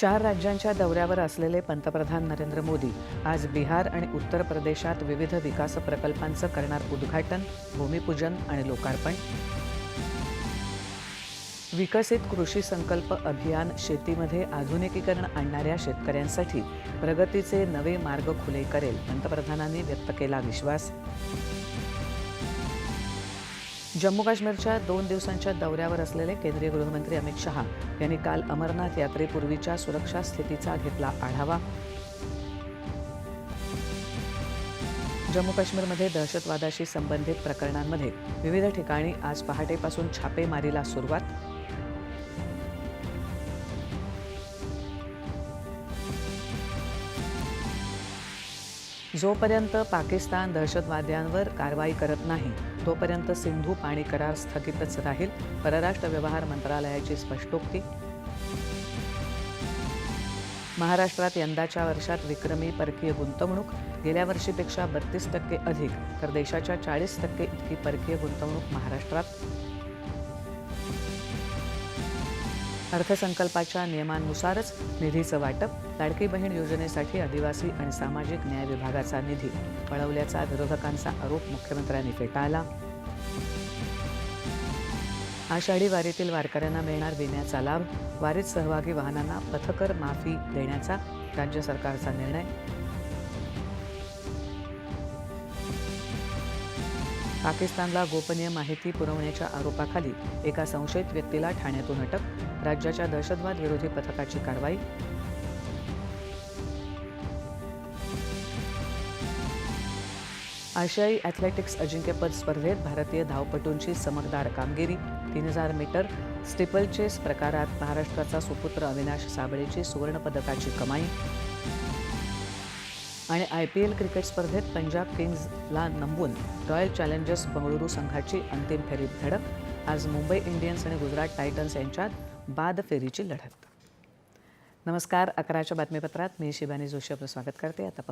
चार राज्यांच्या दौऱ्यावर असलेले पंतप्रधान नरेंद्र मोदी आज बिहार आणि उत्तर प्रदेशात विविध विकास प्रकल्पांचं करणार उद्घाटन भूमिपूजन आणि लोकार्पण. विकसित कृषी संकल्प अभियान शेतीमध्ये आधुनिकीकरण आणणाऱ्या शेतकऱ्यांसाठी प्रगतीचे नवे मार्ग खुले करेल पंतप्रधानांनी व्यक्त केला विश्वास. जम्मू काश्मीरच्या दोन दिवसांच्या दौऱ्यावर असलेले केंद्रीय गृहमंत्री अमित शहा यांनी काल अमरनाथ यात्रेपूर्वीच्या सुरक्षा स्थितीचा घेतला आढावा. जम्मू काश्मीरमध्ये दहशतवादाशी संबंधित प्रकरणांमध्ये विविध ठिकाणी आज पहाटेपासून छापेमारीला सुरुवात. जोपर्यंत पाकिस्तान दहशतवाद्यांवर कारवाई करत नाही तोपर्यंत सिंधू पाणी करार स्थगितच राहील परराष्ट्र व्यवहार मंत्रालयाची स्पष्टोक्ती. महाराष्ट्रात यंदाच्या वर्षात विक्रमी परकीय गुंतवणूक गेल्या वर्षीपेक्षा बत्तीस टक्के अधिक तर देशाच्या चाळीस टक्के इतकी परकीय गुंतवणूक महाराष्ट्रात. अर्थसंकल्पाच्या नियमांनुसारच निधीचं वाटप लाडकी बहीण योजनेसाठी आदिवासी आणि सामाजिक न्याय विभागाचा निधी पळवल्याचा विरोधकांचा आरोप मुख्यमंत्र्यांनी फेटाळला. आषाढी वारीतील वारकऱ्यांना मिळणार विम्याचा लाभ वारीत सहभागी वाहनांना पथकर माफी देण्याचा राज्य सरकारचा निर्णय पाकिस्तानला गोपनीय माहिती पुरवण्याच्या आरोपाखाली एका संशयित व्यक्तीला ठाण्यातून अटक राज्याच्या दहशतवाद विरोधी पथकाची कारवाई. आशियाई ॲथलेटिक्स अजिंक्यपद स्पर्धेत भारतीय धावपटूंची चमकदार कामगिरी तीन हजार मीटर स्टिपल चेस प्रकारात महाराष्ट्राचा सुपुत्र अविनाश साबळेची सुवर्णपदकाची कमाई. आणि आय पी एल क्रिकेट स्पर्धेत पंजाब किंग्जला नमवून रॉयल चॅलेंजर्स बंगळुरू संघाची अंतिम फेरीत धडक आज मुंबई इंडियन्स आणि गुजरात टायटन्स यांच्यात बाद फेरीची लढत. नमस्कार अकराच्या बातमीपत्रात मी शिबानी जोशी आपलं स्वागत करते. आता पाहूया